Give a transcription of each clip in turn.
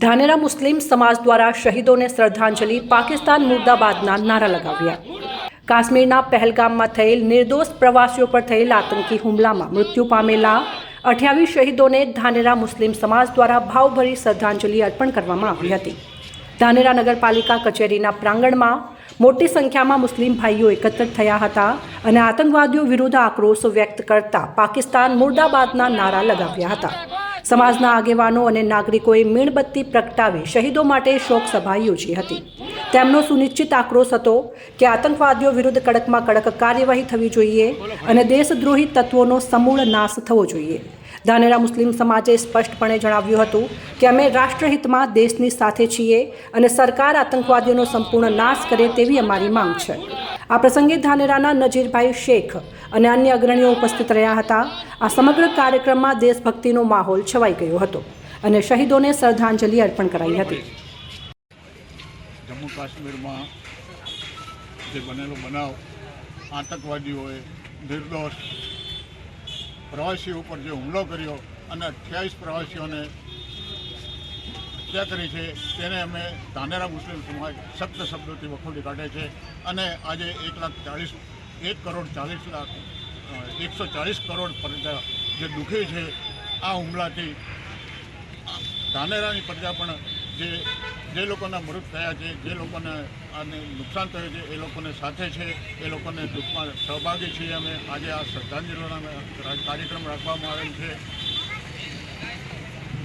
ધાનેરા મુસ્લિમ સમાજ દ્વારા શહીદોને શ્રદ્ધાંજલિ પાકિસ્તાન મુર્દાબાદના નારા લગાવ્યા. કાશ્મીરના પહેલગામમાં થયેલ નિર્દોષ પ્રવાસીઓ પર થયેલ આતંકી હુમલામાં મૃત્યુ પામેલા અઠ્યાવીસ શહીદોને ધાનેરા મુસ્લિમ સમાજ દ્વારા ભાવભરી શ્રદ્ધાંજલિ અર્પણ કરવામાં આવી હતી. ધાનેરા નગરપાલિકા કચેરીના પ્રાંગણમાં મોટી સંખ્યામાં મુસ્લિમ ભાઈઓ એકત્ર થયા હતા અને આતંકવાદીઓ વિરુદ્ધ આક્રોશ વ્યક્ત કરતા પાકિસ્તાન મુર્દાબાદના નારા લગાવ્યા હતા. સમાજના આગેવાનો અને નાગરિકોએ મીણબત્તી પ્રગટાવી શહીદો માટે શોક સભા યોજી હતી. તેમનો સુનિશ્ચિત આક્રોશ હતો કે આતંકવાદીઓ વિરુદ્ધ કડકમાં કડક કાર્યવાહી થવી જોઈએ અને દેશદ્રોહી તત્વોનો સમૂળ નાશ થવો જોઈએ. ધાનેરા મુસ્લિમ સમાજે સ્પષ્ટપણે જણાવ્યું હતું કે અમે રાષ્ટ્રહિતમાં દેશની સાથે છીએ અને સરકાર આતંકવાદીઓનો સંપૂર્ણ નાશ કરે તેવી અમારી માંગ છે. આ પ્રસંગે ધાનેરાના નજીરભાઈ શેખ અને અન્ય અગ્રણીઓ ઉપસ્થિત રહ્યા હતા. આ સમગ્ર કાર્યક્રમમાં દેશભક્તિનો માહોલ છવાઈ ગયો હતો અને શહીદોને શ્રદ્ધાંજલિ અર્પણ કરાઈ હતી. જમ્મુ કાશ્મીરમાં જે બનેલો બનાવ, આતંકવાદીઓએ નિર્દોષ પ્રવાસીઓ ઉપર જે હુમલો કર્યો અને અઠ્યાવીસ પ્રવાસીઓને હત્યા કરી છે, તેને અમે ધાનેરા મુસ્લિમ સમાજ સખ્ત શબ્દોથી વખોડી કાઢે છે અને આજે એક લાખ ચાલીસ એક કરોડ ચાલીસ લાખ એકસો ચાલીસ કરોડ પ્રજા જે દુઃખી છે, આ હુમલાથી ધાનેરાની પ્રજા પણ જે જે લોકોના મૃત થયા છે, જે લોકોને આને નુકસાન થયું છે, એ લોકોને સાથે છે, એ લોકોને દુઃખમાં સહભાગી છીએ અમે. આજે આ શ્રદ્ધાંજલિનો કાર્યક્રમ રાખવામાં આવેલ છે.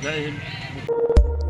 જય હિન્દ.